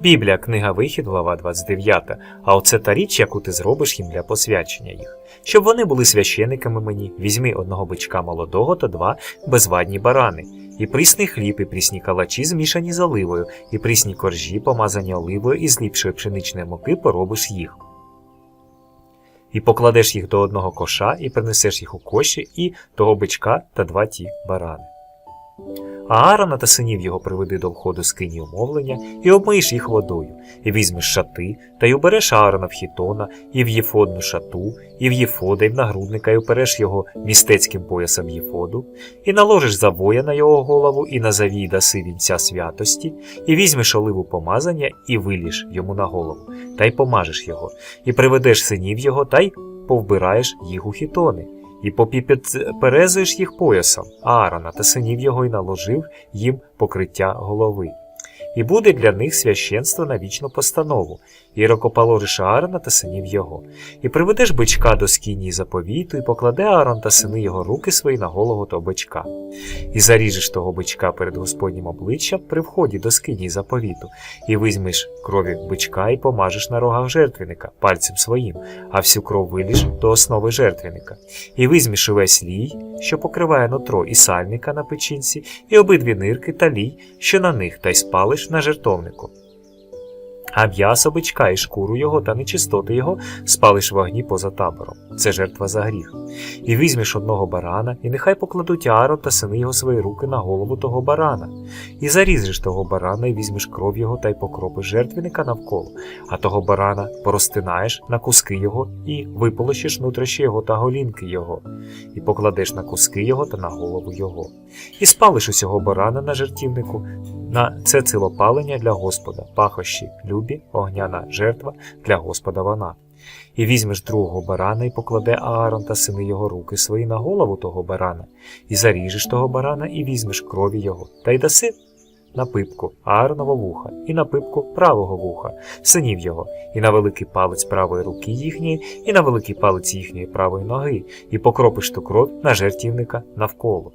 Біблія, книга Вихід, глава 29. А оце та річ, яку ти зробиш їм для посвячення їх. Щоб вони були священиками мені, візьми одного бичка молодого та два безвадні барани, і прісний хліб, і прісні калачі, змішані з оливою, і прісні коржі, помазані оливою, і з ліпшої пшеничної муки поробиш їх. І покладеш їх до одного коша, і принесеш їх у коші, і того бичка та два ті барани. Аарона та синів його приведи до входу з кині умовлення, і обмиєш їх водою, і візьмеш шати, та й убереш Аарона в хітона, і в єфодну шату, і в єфода, і в нагрудника, і упереш його містецьким поясом єфоду, і наложиш завоя на його голову, і на завій даси вінця святості, і візьмеш оливу помазання, і виліш йому на голову, та й помажеш його, і приведеш синів його, та й повбираєш їх у хітони і попідперезуєш їх поясом Аарона та синів його й наложив їм покриття голови. І буде для них священство на вічну постанову, і рокоположиш Аарона та синів його, і приведеш бичка до скині заповіту, і покладе Аарон та сини його руки свої на голову того бичка, і заріжеш того бичка перед Господнім обличчям при вході до скині заповіту, і візьмеш крові бичка і помажеш на рогах жертвенника пальцем своїм, а всю кров виліж до основи жертвенника, і візьмеш увесь лій, що покриває нутро і сальника на печінці, і обидві нирки та лій, що на них, та й спалиш на жертовнику. А м'ясо бичка і шкуру його та нечистоти його спалиш вогні поза табором. Це жертва за гріх. І візьмеш одного барана, і нехай покладуть Аарон та сини його свої руки на голову того барана, і зарізеш того барана, і візьмеш кров його та й покропиш жертвенника навколо, а того барана порозтинаєш на куски його, і виполощиш нутрощі його та голінки його, і покладеш на куски його та на голову його. І спалиш усього барана на жертівнику, на це цілопалення для Господа, пахощі, любі, огняна жертва для Господа вона. І візьмеш другого барана і покладе Аарон та сини його руки свої на голову того барана, і заріжеш того барана, і візьмеш крові його, та й даси на пипку Ааронова вуха, і на пипку правого вуха, синів його, і на великий палець правої руки їхньої, і на великий палець їхньої правої ноги, і покропиш ту кров на жертівника навколо.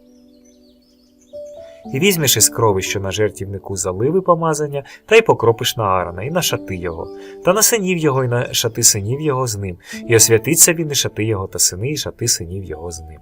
І візьмеш із крови, що на жертівнику заливи помазання, та й покропиш на Аарона, і на шати його, та на синів його, і на шати синів його з ним, і освятиться він і шати його та сини, і шати синів його з ним.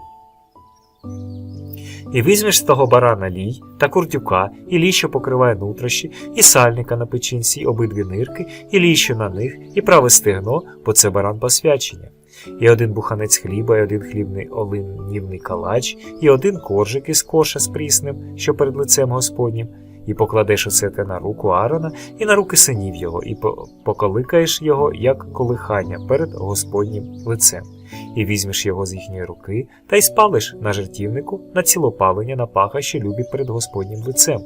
І візьмеш з того барана лій та курдюка, і лій, що покриває нутрощі, і сальника на печінці, і обидві нирки, і лій, що на них, і праве стегно, бо це баран посвячення. І один буханець хліба, і один хлібний олинівний калач, і один коржик із коша з прісним, що перед лицем Господнім, і покладеш усе те на руку Аарона і на руки синів його, і по- поколикаєш його, як колихання перед Господнім лицем, і візьмеш його з їхньої руки, та й спалиш на жертівнику на цілопалення на паха, що любі перед Господнім лицем.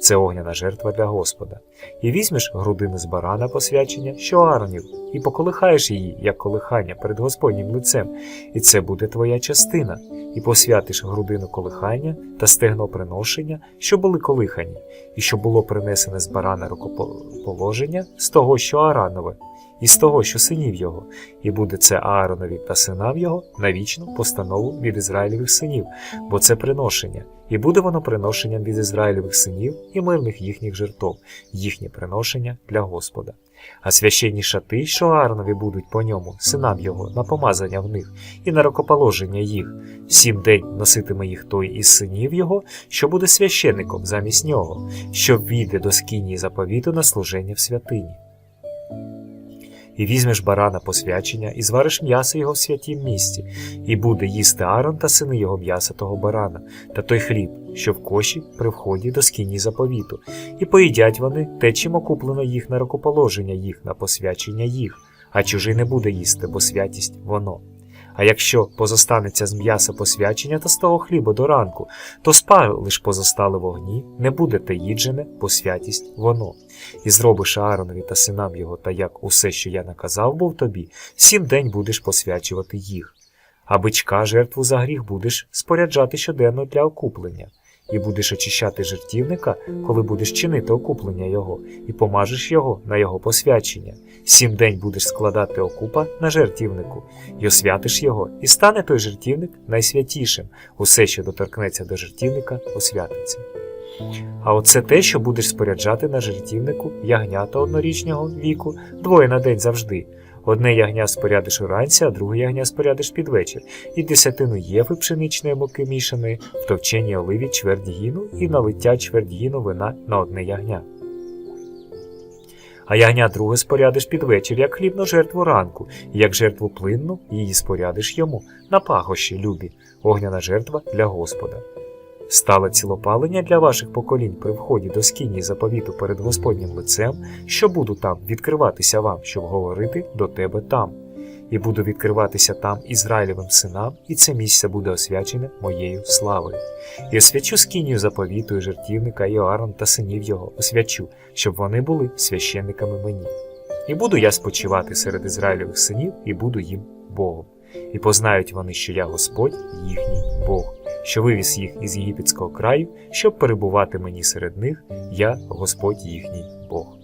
Це огняна жертва для Господа. І візьмеш грудину з барана посвячення, що Ааронів, і поколихаєш її, як колихання перед Господнім лицем, і це буде твоя частина, і посвятиш грудину колихання та стегно приношення, що були колихані, і що було принесене з барана рукоположення з того, що Ааранове, і з того, що синів його, і буде це Ааронові та синам його на вічну постанову від Ізраїлевих синів, бо це приношення, і буде воно приношенням від Ізраїлевих синів і мирних їхніх жертов, їхнє приношення для Господа. А священні шати, що Ааронові будуть по ньому, синам його, на помазання в них і на рукоположення їх, сім день носитиме їх той із синів його, що буде священником замість нього, що війде до скинії заповіту на служення в святині. І візьмеш барана посвячення, і звариш м'ясо його в святім місці, і буде їсти Аарон та сини його м'яса того барана, та той хліб, що в коші при вході до скині заповіту, і поїдять вони те, чим окуплено їх на рукоположення їх, на посвячення їх, а чужий не буде їсти, бо святість воно. А якщо позостанеться з м'яса посвячення та з того хліба до ранку, то спалиш позостали вогні, не буде те їджене, посвятість воно. І зробиш Ааронові та синам його, та як усе, що я наказав був тобі, сім день будеш посвячувати їх. А бичка жертву за гріх будеш споряджати щоденно для окуплення, і будеш очищати жертівника, коли будеш чинити окуплення його, і помажеш його на його посвячення. Сім день будеш складати окупа на жертівнику, і освятиш його, і стане той жертівник найсвятішим. Усе, що доторкнеться до жертівника, освятиться. А оце те, що будеш споряджати на жертівнику ягнята однорічного віку, двоє на день завжди. Одне ягня спорядиш уранці, а друге ягня спорядиш під вечір, і десятину єви пшеничної муки мішаної, в товченій оливі чверть гіну і налиття чверть гіну вина на одне ягня. А ягня друге спорядиш під вечір, як хлібну жертву ранку, і як жертву плинну, її спорядиш йому, на пахощі любі, огняна жертва для Господа. Стале цілопалення для ваших поколінь при вході до скині заповіту перед Господнім лицем, що буду там відкриватися вам, щоб говорити до тебе там, і буду відкриватися там Ізраїлевим синам, і це місце буде освячене моєю славою. І освячу скинію заповіту і жертівника і Аарон та синів його, освячу, щоб вони були священниками мені. І буду я спочивати серед Ізраїлевих синів, і буду їм Богом. І познають вони, що я Господь, їхній Бог, що вивіз їх із єгипетського краю, щоб перебувати мені серед них, я Господь їхній Бог.